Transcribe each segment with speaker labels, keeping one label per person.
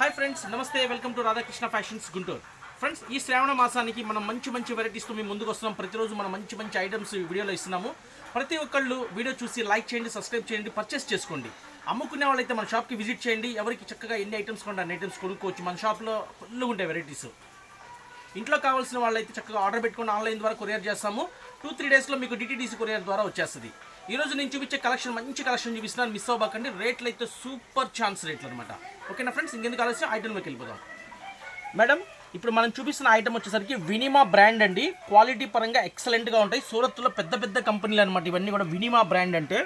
Speaker 1: Hi friends నమస్తే welcome to Radhakrishna fashions Guntur friends ఈ శ్రావణ మాసానికి మనం మంచి మంచి వెరైటీస్తో మేము ముందుకు వస్తున్నాం. ప్రతిరోజు మనం మంచి మంచి ఐటమ్స్ వీడియోలో ఇస్తున్నాము. ప్రతి ఒక్కళ్ళు వీడియో చూసి లైక్ చేయండి సబ్స్క్రైబ్ చేయండి పర్చేస్ చేసుకోండి. అమ్ముకునే వాళ్ళైతే మన షాప్కి విజిట్ చేయండి. ఎవరికి చక్కగా ఎన్ని ఐటమ్స్ కొంటే అన్ని ఐటమ్స్ కొనుక్కోవచ్చు. మన షాప్లో ఫుల్ ఉంటాయి వెరైటీస్ ఇంట్లో కావాల్సిన వాళ్ళైతే చక్కగా ఆర్డర్ పెట్టుకుని ఆన్లైన్ ద్వారా కొరియర్ చేస్తాము. టూ త్రీ డేస్లో మీకు డిటీడీసీ కొరియర్ ద్వారా వచ్చేస్తుంది. ఈ రోజు నేను చూపించే కలెక్షన్ మంచి కలెక్షన్ చూపిస్తున్నాను. మిస్ అవ్వకండి. రేట్లు అయితే సూపర్ ఛాన్స్ రేట్లు అనమాట ఓకేనా ఫ్రెండ్స్? ఇంకెందుకు ఆలస్యం? ఐటెంలోకి వెళ్ళిపోదాం. మేడం ఇప్పుడు మనం చూపిస్తున్న ఐటమ్ వచ్చేసరికి వినిమా బ్రాండ్ అండి. క్వాలిటీ పరంగా ఎక్సలెంట్గా ఉంటాయి. సూరత్లో పెద్ద పెద్ద కంపెనీలు అనమాట ఇవన్నీ కూడా వినిమా బ్రాండ్ అంటే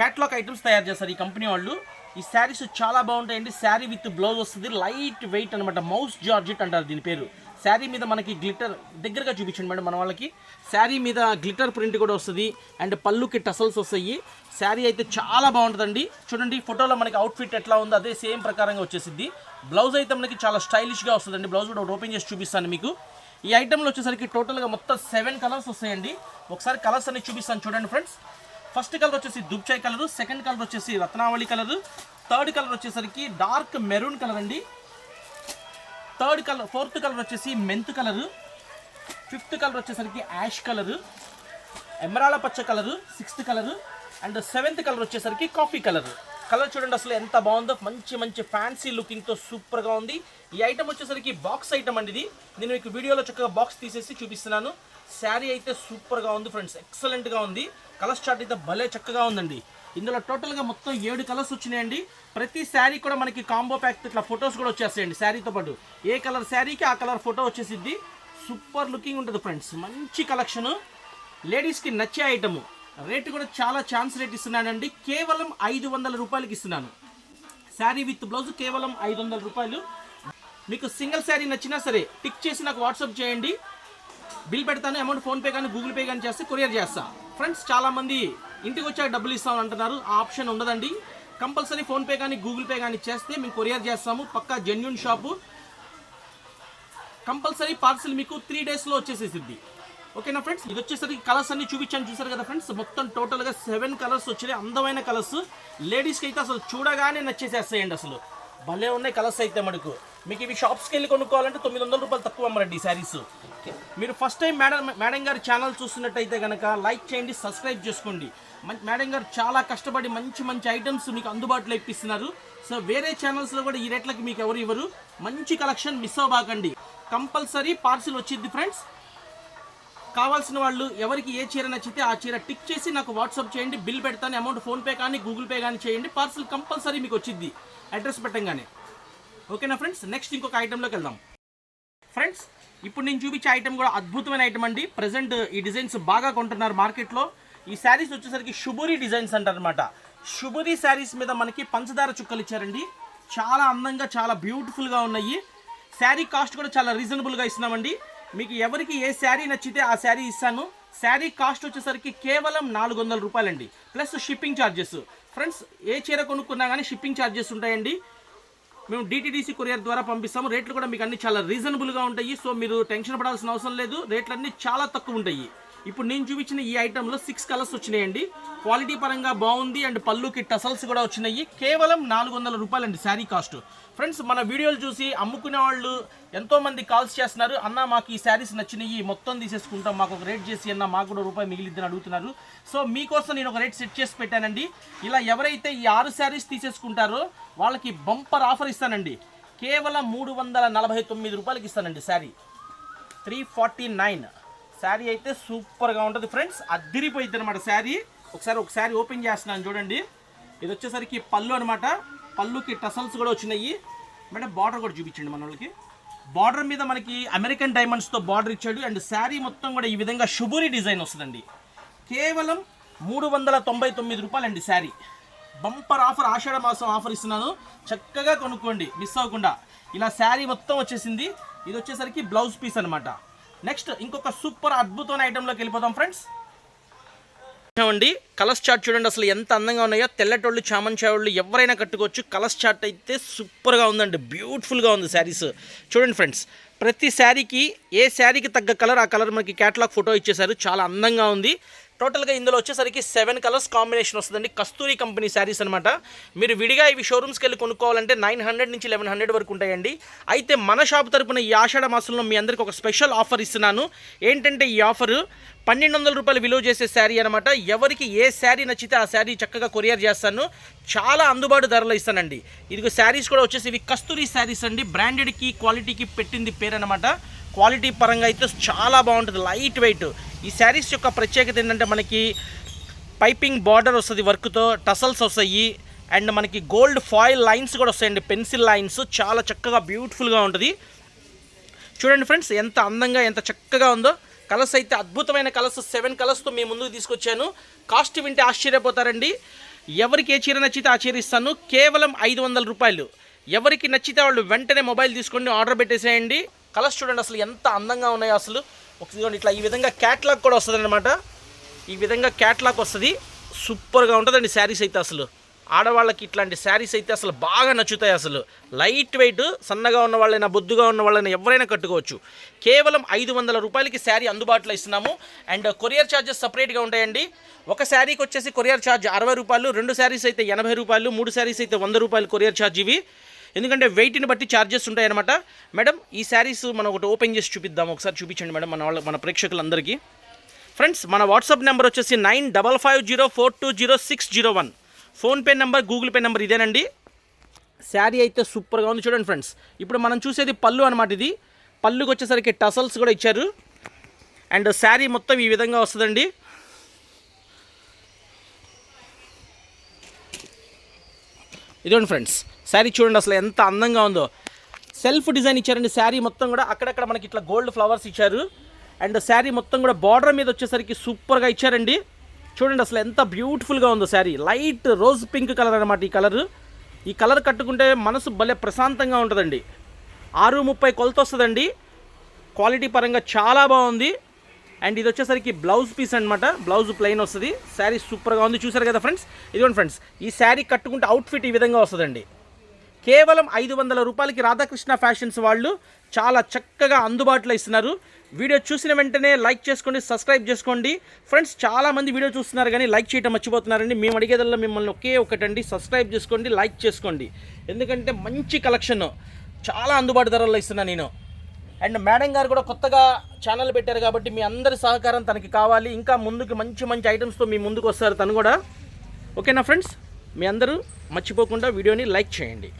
Speaker 1: క్యాట్లాగ్ ఐటమ్స్ తయారు చేస్తారు ఈ కంపెనీ వాళ్ళు. ఈ శారీస్ చాలా బాగుంటాయండి. శారీ విత్ బ్లౌజ్ వస్తుంది. లైట్ వెయిట్ అనమాట మౌస్ జార్జెట్ అంటారు దీని పేరు. శారీ మీద మనకి గ్లిటర్ దగ్గరగా చూపించండి మేడం మన వాళ్ళకి. శారీ మీద గ్లిటర్ ప్రింట్ కూడా వస్తుంది. అండ్ పళ్ళుకి టసల్స్ వస్తాయి. శారీ అయితే చాలా బాగుంటుందండి. చూడండి ఫోటోలో మనకి అవుట్ఫిట్ ఎట్లా ఉందో అదే సేమ్ ప్రకారంగా వచ్చేసింది బ్లౌజ్ అయితే మనకి చాలా స్టైలిష్గా వస్తుందండి. బ్లౌజ్ కూడా ఓపెన్ చేసి చూపిస్తాను మీకు. ఈ ఐటెంలో వచ్చేసరికి టోటల్గా మొత్తం సెవెన్ కలర్స్ వస్తాయండి. ఒకసారి కలర్స్ అన్ని చూపిస్తాను చూడండి ఫ్రెండ్స్ ఫస్ట్ కలర్ వచ్చేసి దుబ్చాయ్ కలర్ సెకండ్ కలర్ వచ్చేసి రత్నావళి కలర్ థర్డ్ కలర్ వచ్చేసరికి డార్క్ మెరూన్ కలర్ అండి. థర్డ్ కలర్ ఫోర్త్ కలర్ వచ్చేసి మెంత్ కలరు ఫిఫ్త్ కలర్ వచ్చేసరికి యాష్ కలర్ ఎమరాల పచ్చ colour sixth colour and seventh colour వచ్చేసరికి కాఫీ కలర్. కలర్ చూడండి అసలు ఎంత బాగుందో మంచి మంచి ఫ్యాన్సీ లుకింగ్తో సూపర్గా ఉంది. ఈ ఐటమ్ వచ్చేసరికి బాక్స్ ఐటమ్ అండి ఇది. నేను మీకు వీడియోలో చక్కగా బాక్స్ తీసేసి చూపిస్తున్నాను. శారీ అయితే సూపర్గా ఉంది ఫ్రెండ్స్ ఎక్సలెంట్గా ఉంది. కలర్ చార్ట్ అయితే భలే చక్కగా ఉందండి. ఇందులో టోటల్గా మొత్తం ఏడు కలర్స్ వచ్చినాయండి. ప్రతి శారీ కూడా మనకి కాంబో ప్యాక్ ఇట్లా ఫొటోస్ కూడా వచ్చేస్తాయండి శారీతో పాటు. ఏ కలర్ శారీకి ఆ కలర్ ఫోటో వచ్చేసిద్ది? సూపర్ లుకింగ్ ఉంటుంది ఫ్రెండ్స్. మంచి కలెక్షను. లేడీస్కి నచ్చే ఐటము. రేటు కూడా చాలా ఛాన్స్ రేట్ ఇస్తున్నానండి. కేవలం ఐదు వందల రూపాయలకి ఇస్తున్నాను. శారీ విత్ బ్లౌజ్ కేవలం ఐదు వందల రూపాయలు. మీకు సింగిల్ శారీ నచ్చినా సరే టిక్ చేసి నాకు వాట్సాప్ చేయండి. బిల్ పెడతాను అమౌంట్ ఫోన్పే కానీ గూగుల్ పే కానీ చేస్తే కొరియర్ చేస్తా. ఫ్రెండ్స్ చాలామంది ఇంటికి వచ్చాక డబ్బులు ఇస్తామని అంటున్నారు. ఆ ఆప్షన్ ఉండదండి. కంపల్సరీ ఫోన్పే కానీ గూగుల్ పే కానీ చేస్తే మేము కొరియర్ చేస్తాము. పక్కా జెన్యున్ షాపు. కంపల్సరీ పార్సిల్ మీకు త్రీ డేస్లో వచ్చేసేసిద్ది. ఓకేనా ఫ్రెండ్స్ ఇది వచ్చేసరికి కలర్స్ అన్ని చూపించాను చూసారు కదా ఫ్రెండ్స్ మొత్తం టోటల్గా సెవెన్ కలర్స్ వచ్చినాయి. అందమైన కలర్స్ లేడీస్కి అయితే అసలు చూడగానే నచ్చేసేస్తాయండి అసలు. భలే ఉన్నాయి కలర్స్ అయితే మనకు. మీకు ఇవి షాప్స్కి వెళ్ళి కొనుక్కోవాలంటే తొమ్మిది వందల రూపాయలు తక్కువ అమ్మరండి ఈ శారీస్ మీరు ఫస్ట్ టైం మేడం మేడం గారి ఛానల్ చూస్తున్నట్టయితే కనుక లైక్ చేయండి సబ్స్క్రైబ్ చేసుకోండి. మేడం గారు చాలా కష్టపడి మంచి మంచి ఐటమ్స్ మీకు అందుబాటులో ఇప్పిస్తున్నారు. సో వేరే ఛానల్స్లో కూడా ఈ రేట్లకి మీకు ఎవరు ఇవ్వరు. మంచి కలెక్షన్ మిస్ అవ్వకండి. కంపల్సరీ పార్సిల్ వచ్చింది ఫ్రెండ్స్ కావాల్సిన వాళ్ళు ఎవరికి ఏ చీర నచ్చితే ఆ చీర టిక్ చేసి నాకు వాట్సాప్ చేయండి బిల్ పెడతాను అమౌంట్ ఫోన్పే కానీ గూగుల్ పే కానీ చేయండి పార్సల్ కంపల్సరీ మీకు వచ్చింది అడ్రస్ పెట్టంగానే. ఓకేనా ఫ్రెండ్స్ నెక్స్ట్ ఇంకొక ఐటెంలోకి వెళ్దాం. ఫ్రెండ్స్ ఇప్పుడు నేను చూపించే ఐటమ్ కూడా అద్భుతమైన ఐటమ్ అండి. ప్రజెంట్ ఈ డిజైన్స్ బాగా కొంటున్నారు మార్కెట్లో. ఈ శారీస్ వచ్చేసరికి శుభురి డిజైన్స్ అంటారనమాట శుభరి శారీస్ మీద మనకి పంచదార చుక్కలు ఇచ్చారండి. చాలా అందంగా చాలా బ్యూటిఫుల్గా ఉన్నాయి. శారీ కాస్ట్ కూడా చాలా రీజనబుల్గా ఇస్తున్నామండి. మీకు ఎవరికి ఏ శారీ నచ్చితే ఆ శారీ ఇస్తాను. శారీ కాస్ట్ వచ్చేసరికి కేవలం నాలుగు వందల రూపాయలండి. ప్లస్ షిప్పింగ్ ఛార్జెస్ ఫ్రెండ్స్ ఏ చీర కొనుక్కున్నా కానీ షిప్పింగ్ ఛార్జెస్ ఉంటాయండి. మేము డిటీడీసీ కొరియర్ ద్వారా పంపిస్తాము. రేట్లు కూడా మీకు అన్ని చాలా రీజనబుల్గా ఉంటాయి. సో మీరు టెన్షన్ పడాల్సిన అవసరం లేదు. రేట్లన్నీ చాలా తక్కువ ఉంటాయి. ఇప్పుడు నేను చూపించిన ఈ ఐటెంలో సిక్స్ కలర్స్ వచ్చినాయండి. క్వాలిటీ పరంగా బాగుంది అండ్ పళ్ళుకి టసల్స్ కూడా వచ్చినాయి. కేవలం నాలుగు వందల రూపాయలండి శారీ కాస్ట్ ఫ్రెండ్స్ మన వీడియోలు చూసి అమ్ముకునే వాళ్ళు ఎంతోమంది కాల్స్ చేస్తున్నారు. అన్న మాకు ఈ శారీస్ నచ్చినాయి. మొత్తం తీసేసుకుంటాం. మాకు ఒక రేట్ చేసి అన్న మాకు కూడా రూపాయి మిగిలిద్దని అడుగుతున్నారు. సో మీకోసం నేను ఒక రేట్ సెట్ చేసి పెట్టానండి. ఇలా ఎవరైతే ఈ ఆరు శారీస్ తీసేసుకుంటారో వాళ్ళకి బంపర్ ఆఫర్ ఇస్తానండి. కేవలం మూడు వందల నలభై తొమ్మిది రూపాయలకి ఇస్తానండి sari. Three forty nine sari అయితే సూపర్గా ఉంటుంది. ఫ్రెండ్స్ అద్దిరిపోయింది అనమాట శారీ. ఒకసారి ఒక శారీ ఓపెన్ చేస్తున్నాను చూడండి. ఇది వచ్చేసరికి పళ్ళు అనమాట పళ్ళుకి టసల్స్ కూడా వచ్చినాయి. మేడం బార్డర్ కూడా చూపించండి మన వాళ్ళకి. బార్డర్ మీద మనకి అమెరికన్ డైమండ్స్తో బార్డర్ ఇచ్చాడు. అండ్ శారీ మొత్తం కూడా ఈ విధంగా శుభురి డిజైన్ వస్తుందండి. కేవలం మూడు వందల తొంభై తొమ్మిది రూపాయలండి శారీ. బంపర్ ఆఫర్ ఆషాఢ మాసం ఆఫర్ ఇస్తున్నాను. చక్కగా కొనుక్కోండి మిస్ అవ్వకుండా. ఇలా శారీ మొత్తం వచ్చేసింది. ఇది వచ్చేసరికి బ్లౌజ్ పీస్ అనమాట నెక్స్ట్ ఇంకొక సూపర్ అద్భుతమైన ఐటెంలోకి వెళ్ళిపోతాం ఫ్రెండ్స్ అండి కలర్స్ చార్ట్ చూడండి అసలు ఎంత అందంగా ఉన్నాయో. తెల్లటోళ్ళు చామన్ ఎవరైనా కట్టుకోవచ్చు. కలర్స్ చార్ట్ అయితే సూపర్గా ఉందండి. బ్యూటిఫుల్గా ఉంది శారీస్. చూడండి ఫ్రెండ్స్ ప్రతి శారీకి ఏ శారీకి తగ్గ కలర్ ఆ కలర్ మనకి క్యాటలాగ్ ఫోటో ఇచ్చేసారు చాలా అందంగా ఉంది. టోటల్గా ఇందులో వచ్చేసరికి సెవెన్ కలర్స్ కాంబినేషన్ వస్తుందండి. కస్తూరి కంపెనీ శారీస్ అనమాట మీరు విడిగా ఇవి షోరూమ్స్కి వెళ్ళి కొనుక్కోవాలంటే నైన్ హండ్రెడ్ నుంచి లెవెన్ హండ్రెడ్ వరకు ఉంటాయండి. అయితే మన షాప్ తరపున ఈ ఆషాఢ మాసంలో మీ అందరికి ఒక స్పెషల్ ఆఫర్ ఇస్తున్నాను. ఏంటంటే ఈ ఆఫర్ పన్నెండు వందల రూపాయలు విలువ చేసే శారీ అనమాట ఎవరికి ఏ శారీ నచ్చితే ఆ శారీ చక్కగా కొరియర్ చేస్తాను. చాలా అందుబాటు ధరలో ఇస్తానండి. ఇదిగో శారీస్ కూడా వచ్చేసి ఇవి కస్తూరి శారీస్ అండి. బ్రాండెడ్కి క్వాలిటీకి పెట్టింది పేరు అనమాట క్వాలిటీ పరంగా అయితే చాలా బాగుంటుంది. Light weight. ఈ శారీస్ యొక్క ప్రత్యేకత ఏంటంటే మనకి పైపింగ్ బార్డర్ వస్తుంది వర్క్తో టసల్స్ వస్తాయి. అండ్ మనకి గోల్డ్ ఫాయిల్ లైన్స్ కూడా వస్తాయండి. పెన్సిల్ లైన్స్ చాలా చక్కగా బ్యూటిఫుల్గా ఉంటుంది. చూడండి ఫ్రెండ్స్ ఎంత అందంగా ఎంత చక్కగా ఉందో. కలర్స్ అయితే అద్భుతమైన కలర్స్. సెవెన్ కలర్స్తో మీ ముందుకు తీసుకొచ్చాను. కాస్ట్ వింటే ఆశ్చర్యపోతారండి. ఎవరికి ఏ చీర నచ్చితే ఆ చీర ఇస్తాను. కేవలం ఐదు వందల రూపాయలు. ఎవరికి నచ్చితే వాళ్ళు వెంటనే మొబైల్ తీసుకొని ఆర్డర్ పెట్టేసేయండి. కలర్స్ చూడండి అసలు ఎంత అందంగా ఉన్నాయో అసలు. ఒక ఇట్లా ఈ విధంగా క్యాట్లాగ్ కూడా వస్తుంది అనమాట ఈ విధంగా క్యాట్లాగ్ వస్తుంది. సూపర్గా ఉంటుందండి శారీస్ అయితే అసలు. ఆడవాళ్ళకి ఇట్లాంటి శారీస్ అయితే అసలు బాగా నచ్చుతాయి అసలు. లైట్ వెయిట్ సన్నగా ఉన్న వాళ్ళైనా బొద్దుగా ఉన్న వాళ్ళైనా ఎవరైనా కట్టుకోవచ్చు. కేవలం ఐదు వందల రూపాయలకి శారీ అందుబాటులో ఇస్తున్నాము. అండ్ కొరియర్ ఛార్జెస్ సపరేట్గా ఉంటాయండి. ఒక శారీకి వచ్చేసి కొరియర్ ఛార్జ్ అరవై రూపాయలు రెండు శారీస్ అయితే ఎనభై రూపాయలు మూడు శారీస్ అయితే వంద రూపాయలు కొరియర్ ఛార్జ్ ఇవి. ఎందుకంటే వెయిట్ని బట్టి ఛార్జెస్ ఉంటాయన్నమాట. మేడం ఈ శారీస్ మనం ఒకటి ఓపెన్ చేసి చూపిద్దాం. ఒకసారి చూపించండి మేడం మన వాళ్ళ మన ప్రేక్షకులందరికీ. ఫ్రెండ్స్ మన వాట్సాప్ నెంబర్ వచ్చేసి nine double five zero four two zero six zero one PhonePe number Google Pay number ఇదేనండి. శారీ అయితే సూపర్గా ఉంది చూడండి ఫ్రెండ్స్ ఇప్పుడు మనం చూసేది పళ్ళు అనమాట ఇది. పళ్ళుకి వచ్చేసరికి టసల్స్ కూడా ఇచ్చారు. అండ్ శారీ మొత్తం ఈ విధంగా వస్తుందండి. ఇదిగోండి ఫ్రెండ్స్ శారీ చూడండి అసలు ఎంత అందంగా ఉందో. సెల్ఫ్ డిజైన్ ఇచ్చారండి శారీ మొత్తం కూడా అక్కడక్కడ మనకి ఇట్లా గోల్డ్ ఫ్లవర్స్ ఇచ్చారు. అండ్ శారీ మొత్తం కూడా బార్డర్ మీద వచ్చేసరికి సూపర్గా ఇచ్చారండి. చూడండి అసలు ఎంత బ్యూటిఫుల్గా ఉందో sari. Light rose pink colour అనమాట ఈ కలర్ ఈ కలర్ కట్టుకుంటే మనసు భలే ప్రశాంతంగా ఉంటుందండి. ఆరు ముప్పై కొలత వస్తుందండి. క్వాలిటీ పరంగా చాలా బాగుంది. అండ్ ఇది వచ్చేసరికి బ్లౌజ్ పీస్ అనమాట బ్లౌజ్ ప్లెయిన్ వస్తుంది. శారీ సూపర్గా ఉంది. చూసారు కదా ఫ్రెండ్స్ ఇదిగోండి ఫ్రెండ్స్ ఈ శారీ కట్టుకుంటే అవుట్ఫిట్ ఈ విధంగా వస్తుందండి. కేవలం ఐదు వందల రూపాయలకి రాధాకృష్ణ ఫ్యాషన్స్ వాళ్ళు చాలా చక్కగా అందుబాటులో ఇస్తున్నారు. వీడియో చూసిన వెంటనే లైక్ చేసుకోండి సబ్స్క్రైబ్ చేసుకోండి. ఫ్రెండ్స్ చాలామంది వీడియో చూస్తున్నారు కానీ లైక్ చేయడం మర్చిపోతున్నారండి. మేము అడిగేదల్లా మిమ్మల్ని ఒకే ఒకటండి సబ్స్క్రైబ్ చేసుకోండి లైక్ చేసుకోండి. ఎందుకంటే మంచి కలెక్షన్ చాలా అందుబాటు ధరల్లో ఇస్తున్నాను నేను. అండ్ మేడం గారు కూడా కొత్తగా ఛానల్ పెట్టారు కాబట్టి మీ అందరి సహకారం తనకి కావాలి. ఇంకా ముందుకు మంచి మంచి ఐటమ్స్తో మీ ముందుకు వస్తారు తను కూడా. ఓకేనా ఫ్రెండ్స్ మీ అందరూ మర్చిపోకుండా వీడియోని లైక్ చేయండి.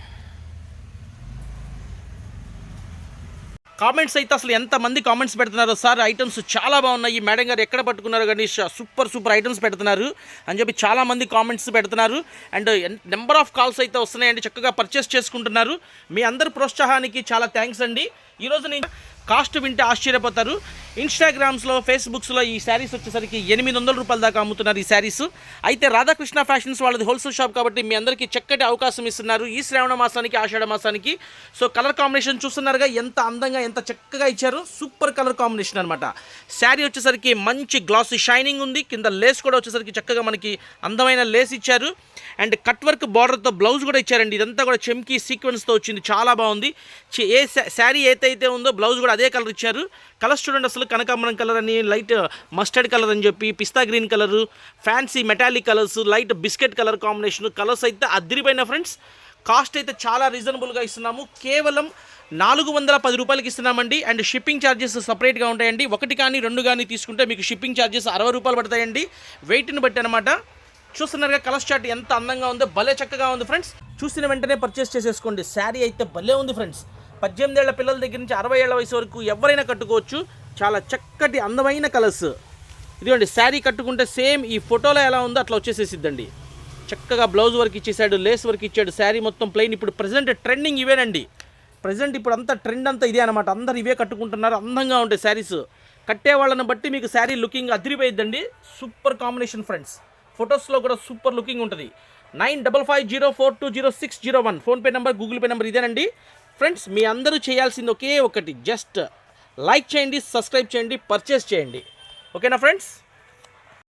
Speaker 1: కామెంట్స్ అయితే అసలు ఎంతమంది కామెంట్స్ పెడుతున్నారో? సార్ ఐటమ్స్ చాలా బాగున్నాయి. మేడం గారు ఎక్కడ పట్టుకున్నారు కానీ సూపర్ సూపర్ ఐటమ్స్ పెడుతున్నారు. అని చెప్పి చాలామంది కామెంట్స్ పెడుతున్నారు. అండ్ నెంబర్ ఆఫ్ కాల్స్ అయితే వస్తున్నాయండి. చక్కగా పర్చేస్ చేసుకుంటున్నారు. మీ అందరి ప్రోత్సాహానికి చాలా థ్యాంక్స్ అండి. ఈరోజు నేను కాస్ట్ వింటే ఆశ్చర్యపోతారు. ఇన్స్టాగ్రామ్స్లో ఫేస్బుక్స్లో ఈ శారీస్ వచ్చేసరికి ఎనిమిది వందల రూపాయల దాకా అమ్ముతున్నారు ఈ శారీస్ అయితే రాధాకృష్ణ ఫ్యాషన్స్ వాళ్ళది హోల్సేల్ షాప్ కాబట్టి మీ అందరికీ చక్కటి అవకాశం ఇస్తున్నారు ఈ శ్రావణ మాసానికి ఆషాఢ మాసానికి. సో కలర్ కాంబినేషన్ చూస్తున్నారుగా ఎంత అందంగా ఎంత చక్కగా ఇచ్చారు. సూపర్ కలర్ కాంబినేషన్ అనమాట శారీ వచ్చేసరికి మంచి గ్లాసీ షైనింగ్ ఉంది. కింద లేస్ కూడా వచ్చేసరికి చక్కగా మనకి అందమైన లేస్ ఇచ్చారు. అండ్ కట్ వర్క్ బార్డర్తో బ్లౌజ్ కూడా ఇచ్చారండి. ఇదంతా కూడా చెమ్కి సీక్వెన్స్తో వచ్చింది. చాలా బాగుంది. ఏ శారీ ఏదైతే ఉందో బ్లౌజ్ కూడా అదే కలర్ ఇచ్చారు. కలర్ చూడండి అసలు కనకాంబరం కలర్ అని లైట్ మస్టర్డ్ కలర్ అని చెప్పి పిస్తా green colour fancy metallic colours light biscuit colour combination colours అయితే అదిరిపోయిన ఫ్రెండ్స్. కాస్ట్ అయితే చాలా రీజనబుల్గా ఇస్తున్నాము. కేవలం నాలుగు వందల పది రూపాయలకి ఇస్తున్నామండి. అండ్ షిప్పింగ్ ఛార్జెస్ సపరేట్గా ఉంటాయండి. ఒకటి కానీ రెండు కానీ తీసుకుంటే మీకు షిప్పింగ్ ఛార్జెస్ అరవై రూపాయలు పడతాయండి. వెయిట్ని బట్టి అనమాట చూస్తున్నారుగా కలర్ చార్ట్ ఎంత అందంగా ఉందో భలే చక్కగా ఉంది ఫ్రెండ్స్. చూసిన వెంటనే పర్చేస్ చేసేసుకోండి. శారీ అయితే భలే ఉంది ఫ్రెండ్స్. పద్దెనిమిది ఏళ్ళ పిల్లల దగ్గర నుంచి అరవై ఏళ్ళ వయసు వరకు ఎవరైనా కట్టుకోవచ్చు. చాలా చక్కటి అందమైన కలర్స్. ఇదిగోండి శారీ కట్టుకుంటే సేమ్ ఈ ఫోటోలో ఎలా ఉందో అట్లా వచ్చేసేసిద్దండి. చక్కగా బ్లౌజ్ వర్క్ ఇచ్చేసాడు లేస్ వర్క్ ఇచ్చాడు శారీ మొత్తం ప్లెయిన్ ఇప్పుడు ప్రజెంట్ ట్రెండింగ్ ఇవేనండి. ప్రజెంట్ ఇప్పుడు అంతా ట్రెండ్ అంతా ఇదే అనమాట అందరు ఇవే కట్టుకుంటున్నారు అందంగా ఉంటాయి శారీస్. కట్టే వాళ్ళని బట్టి మీకు శారీ లుకింగ్ అదిరిపోయిద్దండి. సూపర్ కాంబినేషన్ ఫ్రెండ్స్ ఫొటోస్లో కూడా సూపర్ లుకింగ్ ఉంటుంది. Nine double five zero four two zero six zero one. PhonePe number Google Pay number ఇదేనండి. ఫ్రెండ్స్ మీ అందరూ చేయాల్సింది ఒకే ఒకటి. జస్ట్ లైక్ చేయండి సబ్స్క్రైబ్ చేయండి పర్చేస్ చేయండి. ఓకేనా ఫ్రెండ్స్?